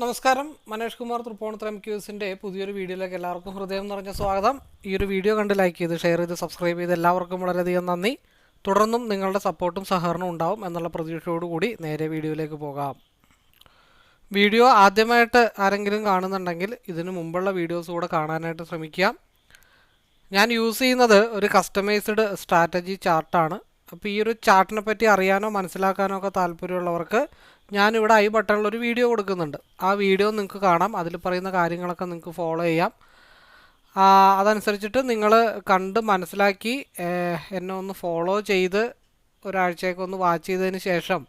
നമസ്കാരം. മനേഷ് കുമാർ തൃപ്പൂണിത്തുറ ക്യൂസിന്റെ പുതിയൊരു വീഡിയോയിലേക്ക് എല്ലാവർക്കും ഹൃദയം നിറഞ്ഞ സ്വാഗതം. ഈ ഒരു വീഡിയോ കണ്ട് ലൈക്ക് ചെയ്ത് ഷെയർ ചെയ്ത് സബ്സ്ക്രൈബ് ചെയ്ത് എല്ലാവർക്കും വളരെയധികം നന്ദി. തുടർന്നും നിങ്ങളുടെ സപ്പോർട്ടും സഹകരണവും ഉണ്ടാവും എന്നുള്ള പ്രതീക്ഷയോടുകൂടി നേരെ വീഡിയോയിലേക്ക് പോകാം. വീഡിയോ ആദ്യമായിട്ട് ആരെങ്കിലും കാണുന്നുണ്ടെങ്കിൽ ഇതിന് മുമ്പുള്ള വീഡിയോസ് കൂടെ കാണാനായിട്ട് ശ്രമിക്കുക ഞാൻ യൂസ് ചെയ്യുന്നത് ഒരു കസ്റ്റമൈസ്ഡ് സ്ട്രാറ്റജി ചാർട്ടാണ് അപ്പോൾ ഈ ഒരു ചാർട്ടിനെ പറ്റി അറിയാനോ മനസ്സിലാക്കാനോ ഒക്കെ താല്പര്യമുള്ളവർക്ക് ഞാനിവിടെ ഐ ബട്ടണിൽ ഒരു വീഡിയോ കൊടുക്കുന്നുണ്ട്. ആ വീഡിയോ നിങ്ങൾക്ക് കാണാം. അതിൽ പറയുന്ന കാര്യങ്ങളൊക്കെ നിങ്ങൾക്ക് ഫോളോ ചെയ്യാം. അതനുസരിച്ചിട്ട് നിങ്ങൾ കണ്ട് മനസ്സിലാക്കി എന്നെ ഒന്ന് ഫോളോ ചെയ്ത് ഒരാഴ്ചയൊക്കെ ഒന്ന് വാച്ച് ചെയ്തതിന് ശേഷം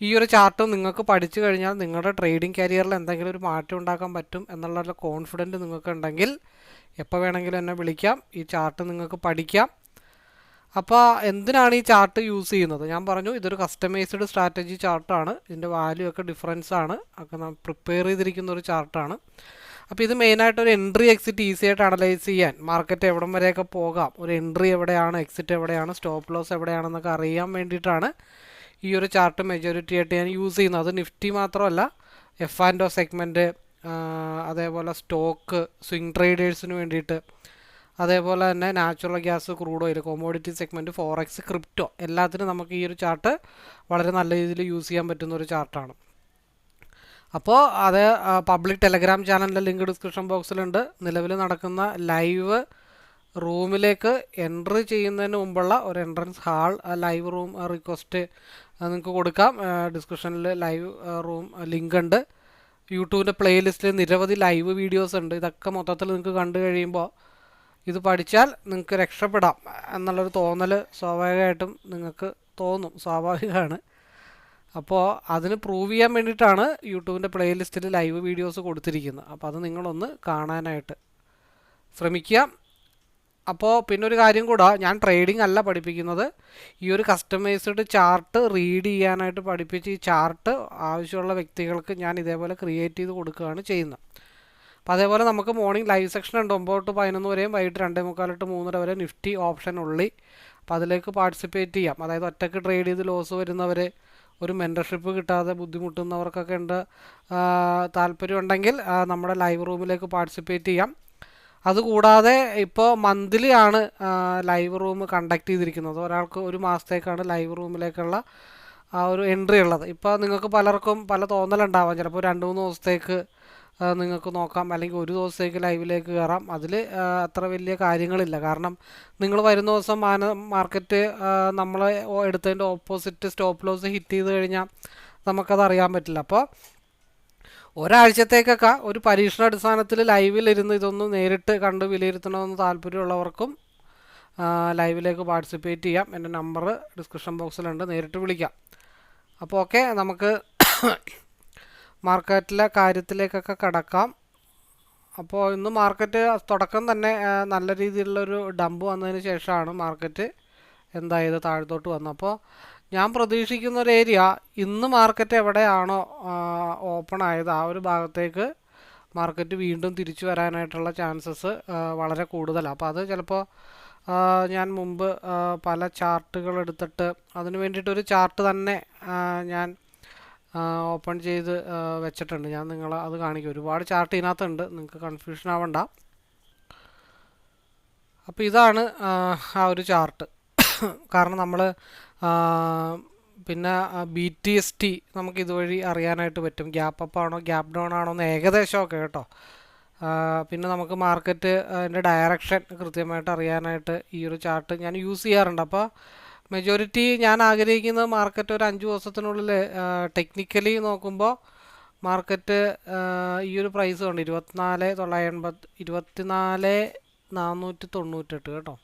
ഈ ഒരു ചാർട്ട് നിങ്ങൾക്ക് പഠിച്ചു കഴിഞ്ഞാൽ നിങ്ങളുടെ ട്രേഡിംഗ് കരിയറിൽ എന്തെങ്കിലും ഒരു മാറ്റം ഉണ്ടാക്കാൻ പറ്റും എന്നുള്ള കോൺഫിഡന്റ് നിങ്ങൾക്ക് ഉണ്ടെങ്കിൽ എപ്പോൾ വേണമെങ്കിലും എന്നെ വിളിക്കാം. ഈ ചാർട്ട് നിങ്ങൾക്ക് പഠിക്കാം. അപ്പോൾ എന്തിനാണ് ഈ ചാർട്ട് യൂസ് ചെയ്യുന്നത്? ഞാൻ പറഞ്ഞു ഇതൊരു കസ്റ്റമൈസ്ഡ് സ്ട്രാറ്റജി ചാർട്ടാണ് ഇതിന്റെ വാല്യൂ ഒക്കെ ഡിഫറൻസ് ആണ്. ഒക്കെ നാം പ്രിപ്പയർ ചെയ്തിരിക്കുന്ന ഒരു ചാർട്ടാണ് അപ്പോൾ ഇത് മെയിനായിട്ട് ഒരു എൻട്രി എക്സിറ്റ് ഈസി ആയിട്ട് അനലൈസ് ചെയ്യാൻ മാർക്കറ്റ് എവിടം വരെയൊക്കെ പോകാം ഒരു എൻട്രി എവിടെയാണ് എക്സിറ്റ് എവിടെയാണ് സ്റ്റോപ്പ് ലോസ് എവിടെയാണെന്നൊക്കെ അറിയാൻ വേണ്ടിയിട്ടാണ് ഈ ഒരു ചാർട്ട് മെജോറിറ്റി ആയിട്ട് ഞാൻ യൂസ് ചെയ്യുന്നത്. അത് നിഫ്റ്റി മാത്രമല്ല എഫ് ആൻഡ് ഒ സെഗ്മെന്റ് അതേപോലെ സ്റ്റോക്ക് സ്വിങ് ട്രേഡേഴ്സിന് വേണ്ടിയിട്ട് അതേപോലെ തന്നെ natural gas crude oil commodity segment forex crypto എല്ലാത്തിനും നമുക്ക് ഈ ഒരു ചാർട്ട് വളരെ നല്ല രീതിയിൽ യൂസ് ചെയ്യാൻ പറ്റുന്ന ഒരു ചാർട്ടാണ് അപ്പോൾ അത് പബ്ലിക് ടെലഗ്രാം ചാനലിന്റെ ലിങ്ക് ഡിസ്ക്രിപ്ഷൻ ബോക്സിലുണ്ട് നിലവിൽ നടക്കുന്ന ലൈവ് റൂമിലേക്ക് എൻട്രി ചെയ്യുന്നതിന് മുമ്പുള്ള ഒരു entrance hall live room request നിങ്ങൾക്ക് കൊടുക്കാം. ഡിസ്ക്രിപ്ഷനിൽ ലൈവ് റൂം ലിങ്ക് ഉണ്ട്. യൂട്യൂബിന്റെ പ്ലേലിസ്റ്റിൽ നിരവധി ലൈവ് വീഡിയോസ് ഉണ്ട്. ഇതൊക്കെ മൊത്തത്തിൽ നിങ്ങൾക്ക് കണ്ടു കഴിയുമ്പോൾ ഇത് പഠിച്ചാൽ നിങ്ങൾക്ക് രക്ഷപ്പെടാം എന്നുള്ളൊരു തോന്നൽ സ്വാഭാവികമായിട്ടും നിങ്ങൾക്ക് തോന്നും സ്വാഭാവികമാണ്. അപ്പോൾ അതിന് പ്രൂവ് ചെയ്യാൻ വേണ്ടിയിട്ടാണ് യൂട്യൂബിന്റെ പ്ലേലിസ്റ്റിൽ ലൈവ് വീഡിയോസ് കൊടുത്തിരിക്കുന്നത്. അപ്പോൾ അത് നിങ്ങളൊന്ന് കാണാനായിട്ട് ശ്രമിക്കുക. അപ്പോൾ പിന്നെ ഒരു കാര്യം കൂടെ ഞാൻ ട്രേഡിംഗ് അല്ല പഠിപ്പിക്കുന്നത്. ഈ ഒരു കസ്റ്റമൈസ്ഡ് ചാർട്ട് റീഡ് ചെയ്യാനായിട്ട് പഠിപ്പിച്ച് ഈ ചാർട്ട് ആവശ്യമുള്ള വ്യക്തികൾക്ക് ഞാൻ ഇതേപോലെ ക്രിയേറ്റ് ചെയ്ത് കൊടുക്കുകയാണ് ചെയ്യുന്നത്. അപ്പോൾ അതേപോലെ നമുക്ക് മോർണിംഗ് ലൈവ് സെക്ഷൻ ഉണ്ട്. ഒമ്പത് തൊട്ട് പതിനൊന്ന് വരെയും വൈകിട്ട് രണ്ടേ മുക്കാൽ തൊട്ട് മൂന്നര വരെ നിഫ്റ്റി ഓപ്ഷൻ ഉള്ളി. അപ്പോൾ അതിലേക്ക് പാർട്ടിസിപ്പേറ്റ് ചെയ്യാം. അതായത് ഒറ്റയ്ക്ക് ട്രേഡ് ചെയ്ത് ലോസ് വരുന്നവർ ഒരു മെന്റർഷിപ്പ് കിട്ടാതെ ബുദ്ധിമുട്ടുന്നവർക്കൊക്കെ ഉണ്ട് താല്പര്യമുണ്ടെങ്കിൽ നമ്മുടെ ലൈവ് റൂമിലേക്ക് പാർട്ടിസിപ്പേറ്റ് ചെയ്യാം. അതുകൂടാതെ ഇപ്പോൾ മന്ത്ലി ആണ് ലൈവ് റൂം കണ്ടക്ട് ചെയ്തിരിക്കുന്നത്. ഒരാൾക്ക് ഒരു മാസത്തേക്കാണ് ലൈവ് റൂമിലേക്കുള്ള ആ ഒരു എൻട്രി ഉള്ളത്. ഇപ്പോൾ നിങ്ങൾക്ക് പലർക്കും പല തോന്നലുണ്ടാവാം. ചിലപ്പോൾ രണ്ട് മൂന്ന് ദിവസത്തേക്ക് നിങ്ങൾക്ക് നോക്കാം. അല്ലെങ്കിൽ ഒരു ദിവസത്തേക്ക് ലൈവിലേക്ക് കയറാം. അതിൽ അത്ര വലിയ കാര്യങ്ങളില്ല. കാരണം നിങ്ങൾ വരുന്ന ദിവസം മാന മാർക്കറ്റ് നമ്മൾ എടുത്തതിന്റെ ഓപ്പോസിറ്റ് സ്റ്റോപ്പ് ലോസ് ഹിറ്റ് ചെയ്ത് കഴിഞ്ഞാൽ നമുക്കത് അറിയാൻ പറ്റില്ല. അപ്പോൾ ഒരാഴ്ചത്തേക്കൊക്കെ ഒരു പരീക്ഷണാടിസ്ഥാനത്തിൽ ലൈവിലിരുന്ന് ഇതൊന്ന് നേരിട്ട് കണ്ട് വിലയിരുത്തണമെന്ന് താല്പര്യമുള്ളവർക്കും ലൈവിലേക്ക് പാർട്ടിസിപ്പേറ്റ് ചെയ്യാം. എന്റെ നമ്പർ ഡിസ്ക്രിപ്ഷൻ ബോക്സിലുണ്ട്. നേരിട്ട് വിളിക്കാം. അപ്പോൾ ഓക്കെ നമുക്ക് മാർക്കറ്റിലെ കാര്യത്തിലേക്കൊക്കെ കടക്കാം. അപ്പോൾ ഇന്ന് മാർക്കറ്റ് തുടക്കം തന്നെ നല്ല രീതിയിലുള്ളൊരു ഡമ്പ് വന്നതിന് ശേഷമാണ് മാർക്കറ്റ് എന്തായത് താഴത്തോട്ട് വന്നത്. അപ്പോൾ ഞാൻ പ്രതീക്ഷിക്കുന്ന ഒരു ഏരിയ ഇന്ന് മാർക്കറ്റ് എവിടെയാണോ ഓപ്പൺ ആയത് ആ ഒരു ഭാഗത്തേക്ക് മാർക്കറ്റ് വീണ്ടും തിരിച്ചു വരാനായിട്ടുള്ള ചാൻസസ് വളരെ കൂടുതലാണ്. അപ്പോൾ അത് ചിലപ്പോൾ ഞാൻ മുമ്പ് പല ചാർട്ടുകൾ എടുത്തിട്ട് അതിന് വേണ്ടിയിട്ടൊരു ചാർട്ട് തന്നെ ഞാൻ ഓപ്പൺ ചെയ്ത് വെച്ചിട്ടുണ്ട്. ഞാൻ നിങ്ങൾ അത് കാണിക്കും. ഒരുപാട് ചാർട്ട് ഇതിനകത്തുണ്ട്. നിങ്ങൾക്ക് കൺഫ്യൂഷൻ ആവണ്ട. അപ്പോൾ ഇതാണ് ആ, ഒരു ചാർട്ട്. കാരണം നമ്മൾ പിന്നെ ബി ടി എസ് ടി നമുക്ക് ഇതുവഴി അറിയാനായിട്ട് പറ്റും. ഗ്യാപ്പ് അപ്പ് ആണോ ഗ്യാപ്പ് ഡൗൺ ആണോ എന്ന് ഏകദേശമൊക്കെ കേട്ടോ. പിന്നെ നമുക്ക് മാർക്കറ്റ് അതിന്റെ ഡയറക്ഷൻ കൃത്യമായിട്ട് അറിയാനായിട്ട് ഈ ഒരു ചാർട്ട് ഞാൻ യൂസ് ചെയ്യാറുണ്ട്. അപ്പോൾ മെജോറിറ്റി ഞാൻ ആഗ്രഹിക്കുന്നത് മാർക്കറ്റ് ഒരു അഞ്ച് ദിവസത്തിനുള്ളിൽ ടെക്നിക്കലി നോക്കുമ്പോൾ മാർക്കറ്റ് ഈ ഒരു പ്രൈസ് ഉണ്ട് ഇരുപത്തിനാല് തൊള്ളായിരത്തി എൺപത് ഇരുപത്തിനാല് നാനൂറ്റി തൊണ്ണൂറ്റെട്ട് കേട്ടോ.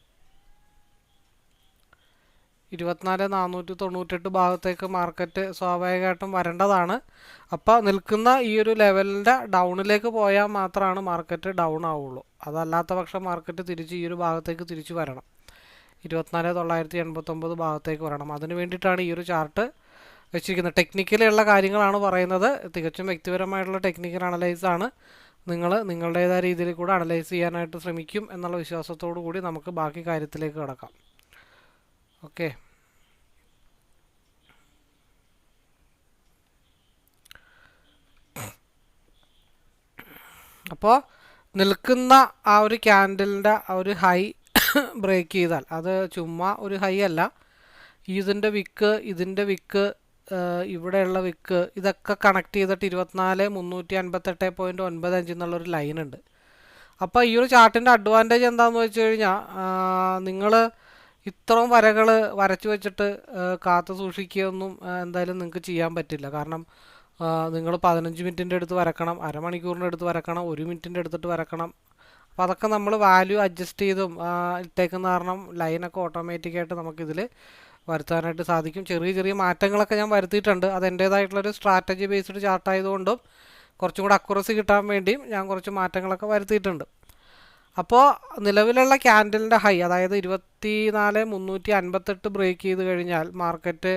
ഇരുപത്തിനാല് നാനൂറ്റി തൊണ്ണൂറ്റെട്ട് ഭാഗത്തേക്ക് മാർക്കറ്റ് സ്വാഭാവികമായിട്ടും വരേണ്ടതാണ്. അപ്പോൾ നിൽക്കുന്ന ഈ ഒരു ലെവലിന്റെ ഡൗണിലേക്ക് പോയാൽ മാത്രമാണ് മാർക്കറ്റ് ഡൗൺ ആവുള്ളൂ. അതല്ലാത്ത പക്ഷം മാർക്കറ്റ് തിരിച്ച് ഈ ഒരു ഭാഗത്തേക്ക് തിരിച്ചു വരണം. ഇരുപത്തിനാല് തൊള്ളായിരത്തി എൺപത്തൊമ്പത് ഭാഗത്തേക്ക് വരണം. അതിന് വേണ്ടിയിട്ടാണ് ഈ ഒരു ചാർട്ട് വെച്ചിരിക്കുന്നത്. ടെക്നിക്കലുള്ള കാര്യങ്ങളാണ് പറയുന്നത്. തികച്ചും വ്യക്തിപരമായിട്ടുള്ള ടെക്നിക്കൽ അനലൈസ് ആണ്. നിങ്ങൾ നിങ്ങളുടേതായ രീതിയിൽ കൂടെ അനലൈസ് ചെയ്യാനായിട്ട് ശ്രമിക്കും എന്നുള്ള വിശ്വാസത്തോടു കൂടി നമുക്ക് ബാക്കി കാര്യത്തിലേക്ക് കിടക്കാം. ഓക്കെ. അപ്പോൾ നിൽക്കുന്ന ആ ഒരു ക്യാൻഡലിന്റെ ആ ഒരു ഹൈ ബ്രേക്ക് ചെയ്താൽ. അത് ചുമ്മാ ഒരു ഹൈ അല്ല. ഇതിന്റെ വിക്ക് ഇതിന്റെ വിക്ക് ഇവിടെയുള്ള വിക്ക് ഇതൊക്കെ കണക്ട് ചെയ്തിട്ട് ഇരുപത്തിനാല് മുന്നൂറ്റി അൻപത്തെട്ട് പോയിന്റ് ഒൻപത് അഞ്ച് എന്നുള്ളൊരു ലൈൻ ഉണ്ട്. അപ്പോൾ ഈ ഒരു ചാർട്ടിന്റെ അഡ്വാന്റേജ് എന്താണെന്ന് വെച്ച് കഴിഞ്ഞാൽ നിങ്ങൾ ഇത്രയും വരകൾ വരച്ചു വെച്ചിട്ട് കാത്തു സൂക്ഷിക്കുകയൊന്നും എന്തായാലും നിങ്ങൾക്ക് ചെയ്യാൻ പറ്റില്ല. കാരണം നിങ്ങൾ പതിനഞ്ച് മിനിറ്റിന്റെ അടുത്ത് വരക്കണം അരമണിക്കൂറിന്റെ അടുത്ത് വരക്കണം ഒരു മിനിറ്റിന്റെ അടുത്തിട്ട് വരക്കണം അപ്പോൾ അതൊക്കെ നമ്മൾ വാല്യൂ അഡ്ജസ്റ്റ് ചെയ്തും ഇട്ടേക്കുന്ന കാരണം ലൈനൊക്കെ ഓട്ടോമാറ്റിക്കായിട്ട് നമുക്കിതിൽ വരുത്താനായിട്ട് സാധിക്കും. ചെറിയ ചെറിയ മാറ്റങ്ങളൊക്കെ ഞാൻ വരുത്തിയിട്ടുണ്ട്. അത് എന്റേതായിട്ടുള്ളൊരു സ്ട്രാറ്റജി ബേസ്ഡ് ചാർട്ട് ആയതുകൊണ്ടും കുറച്ചും കൂടെ അക്യുറസി കിട്ടാൻ വേണ്ടിയും ഞാൻ കുറച്ച് മാറ്റങ്ങളൊക്കെ വരുത്തിയിട്ടുണ്ട്. അപ്പോൾ നിലവിലുള്ള ക്യാൻഡലിന്റെ ഹൈ അതായത് ഇരുപത്തി നാല് മുന്നൂറ്റി അൻപത്തെട്ട് ബ്രേക്ക് ചെയ്ത് കഴിഞ്ഞാൽ മാർക്കറ്റ്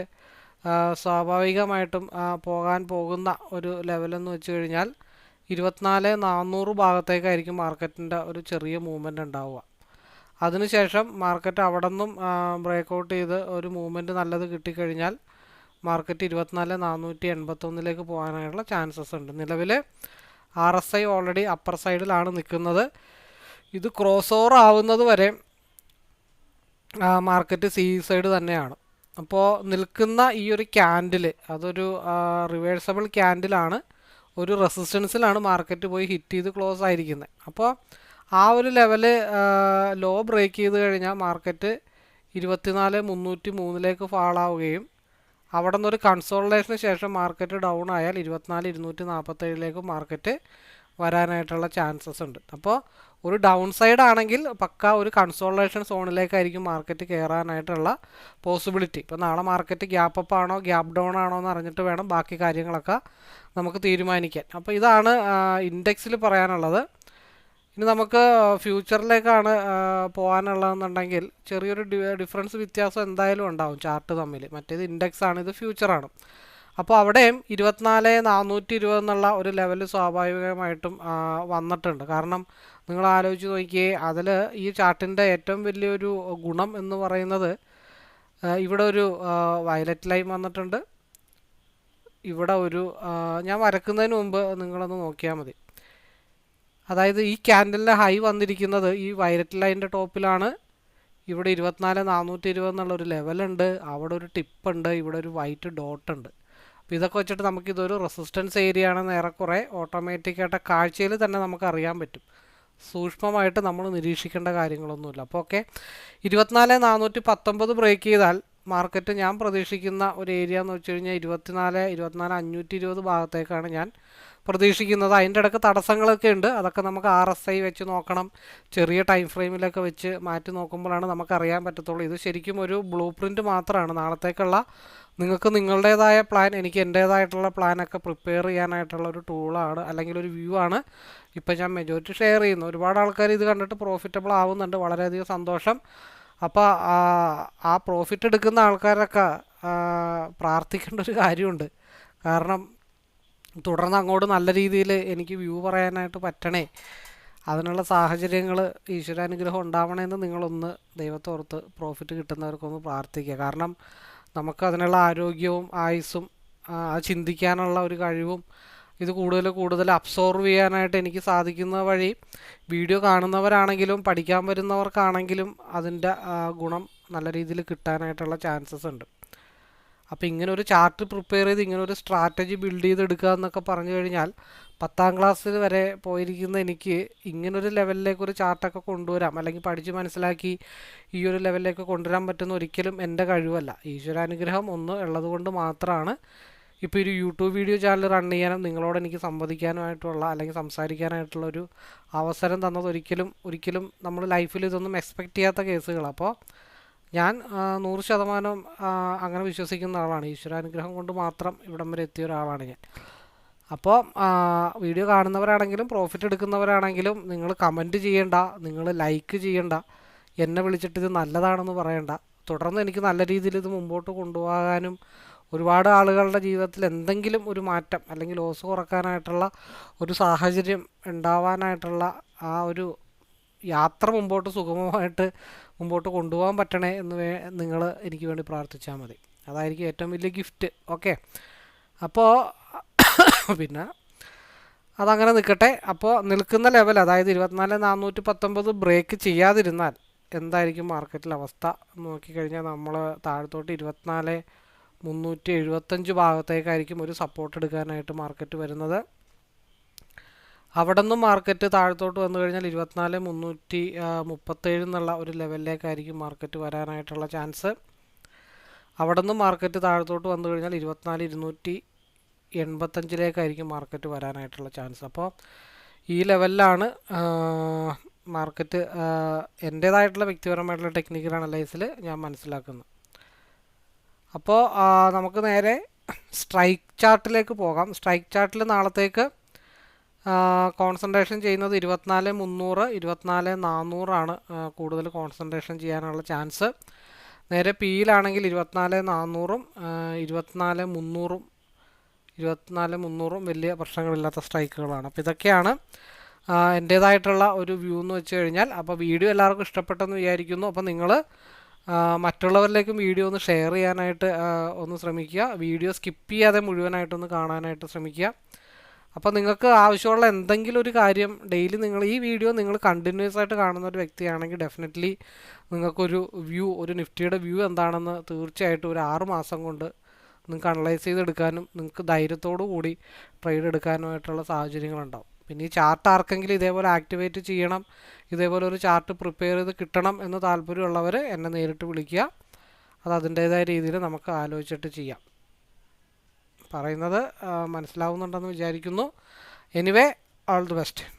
സ്വാഭാവികമായിട്ടും പോകാൻ പോകുന്ന ഒരു ലെവലെന്ന് വെച്ച് കഴിഞ്ഞാൽ ഇരുപത്തിനാല് നാനൂറ് ഭാഗത്തേക്കായിരിക്കും മാർക്കറ്റിന്റെ ഒരു ചെറിയ മൂവ്മെന്റ് ഉണ്ടാവുക. അതിനുശേഷം മാർക്കറ്റ് അവിടെ നിന്നും ബ്രേക്ക് ഔട്ട് ചെയ്ത് ഒരു മൂവ്മെന്റ് നല്ലത് കിട്ടിക്കഴിഞ്ഞാൽ മാർക്കറ്റ് ഇരുപത്തിനാല് നാനൂറ്റി എൺപത്തൊന്നിലേക്ക് പോകാനായിട്ടുള്ള ചാൻസസ് ഉണ്ട്. നിലവിൽ R S I already upper സൈഡിലാണ് നിൽക്കുന്നത്. ഇത് ക്രോസ് ഓവർ ആവുന്നത് വരെ മാർക്കറ്റ് സി സൈഡ് തന്നെയാണ്. അപ്പോൾ നിൽക്കുന്ന ഈ ഒരു ക്യാൻഡിൽ അതൊരു റിവേഴ്സബിൾ ക്യാൻഡിലാണ് ഒരു റെസിസ്റ്റൻസിലാണ് മാർക്കറ്റ് പോയി ഹിറ്റ് ചെയ്ത് ക്ലോസ് ആയിരിക്കുന്നത് അപ്പോൾ ആ ഒരു ലെവൽ ലോ ബ്രേക്ക് ചെയ്ത് കഴിഞ്ഞാൽ മാർക്കറ്റ് ഇരുപത്തിനാല് മുന്നൂറ്റി മൂന്നിലേക്ക് ഫാളാവുകയും അവിടെ നിന്നൊരു കൺസോൾട്ടേഷന് ശേഷം മാർക്കറ്റ് ഡൗൺ ആയാൽ ഇരുപത്തിനാല് ഇരുന്നൂറ്റി നാൽപ്പത്തേഴിലേക്ക് മാർക്കറ്റ് വരാനായിട്ടുള്ള ചാൻസസ് ഉണ്ട്. അപ്പോൾ ഒരു ഡൗൺ സൈഡ് ആണെങ്കിൽ പക്ക ഒരു കൺസോളേഷൻ സോണിലേക്കായിരിക്കും മാർക്കറ്റ് കയറാനായിട്ടുള്ള പോസിബിലിറ്റി ഇപ്പോൾ നാളെ മാർക്കറ്റ് ഗ്യാപ്പ് അപ്പ് ആണോ ഗ്യാപ്പ് ഡൗൺ ആണോ എന്ന് അറിഞ്ഞിട്ട് വേണം ബാക്കി കാര്യങ്ങളൊക്കെ നമുക്ക് തീരുമാനിക്കാൻ. അപ്പോൾ ഇതാണ് ഇൻഡെക്സിൽ പറയാനുള്ളത്. ഇനി നമുക്ക് ഫ്യൂച്ചറിലേക്കാണ് പോകാനുള്ളതെന്നുണ്ടെങ്കിൽ ചെറിയൊരു ഡിഫറൻസ് വ്യത്യാസം എന്തായാലും ഉണ്ടാവും ചാർട്ട് തമ്മിൽ മറ്റേത് ഇൻഡെക്സ് ആണ് ഇത് ഫ്യൂച്ചറാണ് അപ്പോൾ അവിടെയും ഇരുപത്തിനാല് നാനൂറ്റി ഇരുപത് എന്നുള്ള ഒരു ലെവൽ സ്വാഭാവികമായിട്ടും വന്നിട്ടുണ്ട്. കാരണം നിങ്ങൾ ആലോചിച്ച് നോക്കിയേ അതിൽ ഈ ചാർട്ടിന്റെ ഏറ്റവും വലിയൊരു ഗുണം എന്ന് പറയുന്നത് ഇവിടെ ഒരു വയലറ്റ് ലൈൻ വന്നിട്ടുണ്ട്. ഇവിടെ ഒരു ഞാൻ വരക്കുന്നതിന് മുമ്പ് നിങ്ങളൊന്ന് നോക്കിയാൽ മതി. അതായത് ഈ ക്യാൻഡലിന്റെ ഹൈ വന്നിരിക്കുന്നത് ഈ വയലറ്റ് ലൈന്റെ ടോപ്പിലാണ്. ഇവിടെ ഇരുപത്തിനാല് നാനൂറ്റി ഇരുപത് എന്നുള്ളൊരു ലെവലുണ്ട്. അവിടെ ഒരു ടിപ്പുണ്ട്. ഇവിടെ ഒരു വൈറ്റ് ഡോട്ട് ഉണ്ട് അപ്പോൾ ഇതൊക്കെ വെച്ചിട്ട് നമുക്കിതൊരു റെസിസ്റ്റൻസ് ഏരിയ ആണെന്ന് ഏറെക്കുറെ ഓട്ടോമാറ്റിക്കായിട്ട് കാഴ്ചയിൽ തന്നെ നമുക്ക് അറിയാൻ പറ്റും. സൂക്ഷ്മമായിട്ട് നമ്മൾ നിരീക്ഷിക്കേണ്ട കാര്യങ്ങളൊന്നുമില്ല. അപ്പോൾ ഓക്കെ ഇരുപത്തിനാല് നാനൂറ്റി പത്തൊമ്പത് ബ്രേക്ക് ചെയ്താൽ മാർക്കറ്റ് ഞാൻ പ്രതീക്ഷിക്കുന്ന ഒരു ഏരിയ എന്ന് വെച്ച് കഴിഞ്ഞാൽ ഇരുപത്തിനാല് ഇരുപത്തിനാല് അഞ്ഞൂറ്റി ഇരുപത് ഭാഗത്തേക്കാണ് ഞാൻ പ്രതീക്ഷിക്കുന്നത്. അതിന്റെ ഇടയ്ക്ക് തടസ്സങ്ങളൊക്കെ ഉണ്ട്. അതൊക്കെ നമുക്ക് ആർ എസ് ഐ വെച്ച് നോക്കണം. ചെറിയ ടൈം ഫ്രെയിമിലൊക്കെ വെച്ച് മാറ്റി നോക്കുമ്പോഴാണ് നമുക്ക് അറിയാൻ പറ്റത്തുള്ളൂ. ഇത് ശരിക്കും ഒരു ബ്ലൂ പ്രിന്റ് മാത്രമാണ്. നാളത്തേക്കുള്ള നിങ്ങൾക്ക് നിങ്ങളുടേതായ പ്ലാൻ എനിക്ക് എന്റേതായിട്ടുള്ള പ്ലാനൊക്കെ പ്രിപ്പയർ ചെയ്യാനായിട്ടുള്ള ഒരു ടൂളാണ് അല്ലെങ്കിൽ ഒരു വ്യൂ ആണ് ഇപ്പം ഞാൻ മെജോറിറ്റി ഷെയർ ചെയ്യുന്നു. ഒരുപാട് ആൾക്കാർ ഇത് കണ്ടിട്ട് പ്രോഫിറ്റബിൾ ആവുന്നുണ്ട്. വളരെയധികം സന്തോഷം. അപ്പോൾ ആ പ്രോഫിറ്റ് എടുക്കുന്ന ആൾക്കാരൊക്കെ പ്രാർത്ഥിക്കേണ്ട ഒരു കാര്യമുണ്ട്. കാരണം തുടർന്ന് അങ്ങോട്ട് നല്ല രീതിയിൽ എനിക്ക് വ്യൂ പറയാനായിട്ട് പറ്റണേ. അതിനുള്ള സാഹചര്യങ്ങൾ ഈശ്വരാനുഗ്രഹം ഉണ്ടാവണമെന്ന് നിങ്ങളൊന്ന് ദൈവത്തോർത്ത് പ്രോഫിറ്റ് കിട്ടുന്നവർക്കൊന്ന് പ്രാർത്ഥിക്കുക. കാരണം നമുക്ക് അതിനുള്ള ആരോഗ്യവും ആയുസ്സും ചിന്തിക്കാനുള്ള ഒരു കഴിവും ഇത് കൂടുതൽ കൂടുതൽ അബ്സോർവ് ചെയ്യാനായിട്ട് എനിക്ക് സാധിക്കുന്ന വഴി വീഡിയോ കാണുന്നവരാണെങ്കിലും പഠിക്കാൻ വരുന്നവർക്കാണെങ്കിലും അതിന്റെ ഗുണം നല്ല രീതിയിൽ കിട്ടാനായിട്ടുള്ള ചാൻസസ് ഉണ്ട്. അപ്പോൾ ഇങ്ങനെ ഒരു ചാർട്ട് പ്രിപ്പയർ ചെയ്ത് ഇങ്ങനെ ഒരു സ്ട്രാറ്റജി ബിൽഡ് ചെയ്തെടുക്കുക എന്നൊക്കെ പറഞ്ഞു കഴിഞ്ഞാൽ പത്താം ക്ലാസ്സിൽ വരെ പോയിരിക്കുന്ന എനിക്ക് ഇങ്ങനൊരു ലെവലിലേക്ക് ഒരു ചാർട്ടൊക്കെ കൊണ്ടുവരാം. അല്ലെങ്കിൽ പഠിച്ച് മനസ്സിലാക്കി ഈ ഒരു ലെവലിലേക്ക് കൊണ്ടുവരാൻ പറ്റുന്ന ഒരിക്കലും എന്റെ കഴിവല്ല. ഈശ്വരാനുഗ്രഹം ഒന്ന് ഉള്ളതുകൊണ്ട് മാത്രമാണ് ഇപ്പോൾ ഒരു യൂട്യൂബ് വീഡിയോ ചാനൽ റൺ ചെയ്യാനും നിങ്ങളോട് എനിക്ക് സംവദിക്കാനുമായിട്ടുള്ള അല്ലെങ്കിൽ സംസാരിക്കാനായിട്ടുള്ള ഒരു അവസരം തന്നത് ഒരിക്കലും ഒരിക്കലും നമ്മൾ ലൈഫിൽ ഇതൊന്നും എക്സ്പെക്ട് ചെയ്യാത്ത കേസുകൾ അപ്പോൾ ഞാൻ നൂറ് ശതമാനം അങ്ങനെ വിശ്വസിക്കുന്ന ആളാണ്. ഈശ്വരാനുഗ്രഹം കൊണ്ട് മാത്രം ഇവിടം വരെ എത്തിയ ഒരാളാണ് ഞാൻ. അപ്പോൾ വീഡിയോ കാണുന്നവരാണെങ്കിലും പ്രോഫിറ്റ് എടുക്കുന്നവരാണെങ്കിലും നിങ്ങൾ കമന്റ് ചെയ്യണ്ട നിങ്ങൾ ലൈക്ക് ചെയ്യണ്ട എന്നെ വിളിച്ചിട്ട് ഇത് നല്ലതാണെന്ന് പറയണ്ട. തുടർന്ന് എനിക്ക് നല്ല രീതിയിൽ ഇത് മുമ്പോട്ട് കൊണ്ടുപോകാനും ഒരുപാട് ആളുകളുടെ ജീവിതത്തിൽ എന്തെങ്കിലും ഒരു മാറ്റം അല്ലെങ്കിൽ ഓസ് കുറക്കാനായിട്ടുള്ള ഒരു സാഹചര്യം ഉണ്ടാവാനായിട്ടുള്ള ആ ഒരു യാത്ര മുമ്പോട്ട് സുഗമമായിട്ട് മുമ്പോട്ട് കൊണ്ടുപോകാൻ പറ്റണേ എന്ന് വേ നിങ്ങൾ എനിക്ക് വേണ്ടി പ്രാർത്ഥിച്ചാൽ മതി. അതായിരിക്കും ഏറ്റവും വലിയ ഗിഫ്റ്റ് ഓക്കെ അപ്പോൾ പിന്നെ അതങ്ങനെ നിൽക്കട്ടെ. അപ്പോൾ നിൽക്കുന്ന ലെവൽ അതായത് ഇരുപത്തിനാല് നാനൂറ്റി പത്തൊമ്പത് ബ്രേക്ക് ചെയ്യാതിരുന്നാൽ എന്തായിരിക്കും മാർക്കറ്റിലെ അവസ്ഥ നോക്കിക്കഴിഞ്ഞാൽ നമ്മൾ താഴത്തോട്ട് ഇരുപത്തിനാല് മുന്നൂറ്റി എഴുപത്തഞ്ച് ഭാഗത്തേക്കായിരിക്കും ഒരു സപ്പോർട്ട് എടുക്കാനായിട്ട് മാർക്കറ്റ് വരുന്നത്. അവിടെ നിന്നും മാർക്കറ്റ് താഴത്തോട്ട് വന്നു കഴിഞ്ഞാൽ ഇരുപത്തിനാല് മുന്നൂറ്റി മുപ്പത്തേഴ് എന്നുള്ള ഒരു ലെവലിലേക്കായിരിക്കും മാർക്കറ്റ് വരാനായിട്ടുള്ള ചാൻസ് അവിടെ നിന്നും മാർക്കറ്റ് താഴത്തോട്ട് വന്നു കഴിഞ്ഞാൽ ഇരുപത്തിനാല് ഇരുന്നൂറ്റി എൺപത്തഞ്ചിലേക്കായിരിക്കും മാർക്കറ്റ് വരാനായിട്ടുള്ള ചാൻസ് അപ്പോൾ ഈ ലെവലിലാണ് മാർക്കറ്റ് എന്റേതായിട്ടുള്ള വ്യക്തിപരമായിട്ടുള്ള ടെക്നിക്കൽ അനലൈസിൽ ഞാൻ മനസ്സിലാക്കുന്നത്. അപ്പോൾ നമുക്ക് നേരെ സ്ട്രൈക്ക് ചാർട്ടിലേക്ക് പോകാം. സ്ട്രൈക്ക് ചാർട്ടിൽ നാളത്തേക്ക് കോൺസെൻട്രേഷൻ ചെയ്യുന്നത് ഇരുപത്തിനാല് മുന്നൂറ് ഇരുപത്തിനാല് നാനൂറാണ് കൂടുതൽ കോൺസെൻട്രേഷൻ ചെയ്യാനുള്ള ചാൻസ് നേരെ പിയിലാണെങ്കിൽ ഇരുപത്തിനാല് നാനൂറും ഇരുപത്തിനാല് മുന്നൂറും ഇരുപത്തിനാല് മുന്നൂറും വലിയ പ്രശ്നങ്ങളില്ലാത്ത സ്ട്രൈക്കുകളാണ്. അപ്പോൾ ഇതൊക്കെയാണ് എന്റേതായിട്ടുള്ള ഒരു വ്യൂ എന്ന് വെച്ച് കഴിഞ്ഞാൽ അപ്പോൾ വീഡിയോ എല്ലാവർക്കും ഇഷ്ടപ്പെട്ടെന്ന് വിചാരിക്കുന്നു. അപ്പോൾ നിങ്ങൾ മറ്റുള്ളവരിലേക്കും വീഡിയോ ഒന്ന് ഷെയർ ചെയ്യാനായിട്ട് ഒന്ന് ശ്രമിക്കുക. വീഡിയോ സ്കിപ്പ് ചെയ്യാതെ മുഴുവനായിട്ടൊന്ന് കാണാനായിട്ട് ശ്രമിക്കുക. അപ്പോൾ നിങ്ങൾക്ക് ആവശ്യമുള്ള എന്തെങ്കിലും ഒരു കാര്യം ഡെയിലി നിങ്ങൾ ഈ വീഡിയോ നിങ്ങൾ കണ്ടിന്യൂസ് ആയിട്ട് കാണുന്ന ഒരു വ്യക്തിയാണെങ്കിൽ ഡെഫിനറ്റ്ലി നിങ്ങൾക്കൊരു വ്യൂ ഒരു നിഫ്റ്റിയുടെ വ്യൂ എന്താണെന്ന് തീർച്ചയായിട്ടും ഒരു ആറ് മാസം കൊണ്ട് നിങ്ങൾക്ക് അനലൈസ് ചെയ്തെടുക്കാനും നിങ്ങൾക്ക് ധൈര്യത്തോടു കൂടി ട്രേഡ് എടുക്കാനുമായിട്ടുള്ള സാഹചര്യങ്ങളുണ്ടാവും. പിന്നെ ഈ ചാർട്ട് ആർക്കെങ്കിലും ഇതേപോലെ ആക്ടിവേറ്റ് ചെയ്യണം ഇതേപോലെ ഒരു ചാർട്ട് പ്രിപ്പയർ ചെയ്ത് കിട്ടണം എന്ന് താല്പര്യമുള്ളവർ എന്നെ നേരിട്ട് വിളിക്കുക. അത് അതിന്റേതായ രീതിയിൽ നമുക്ക് ആലോചിച്ചിട്ട് ചെയ്യാം. പറയുന്നത് മനസ്സിലാവുന്നുണ്ടെന്ന് വിചാരിക്കുന്നു. Anyway all the best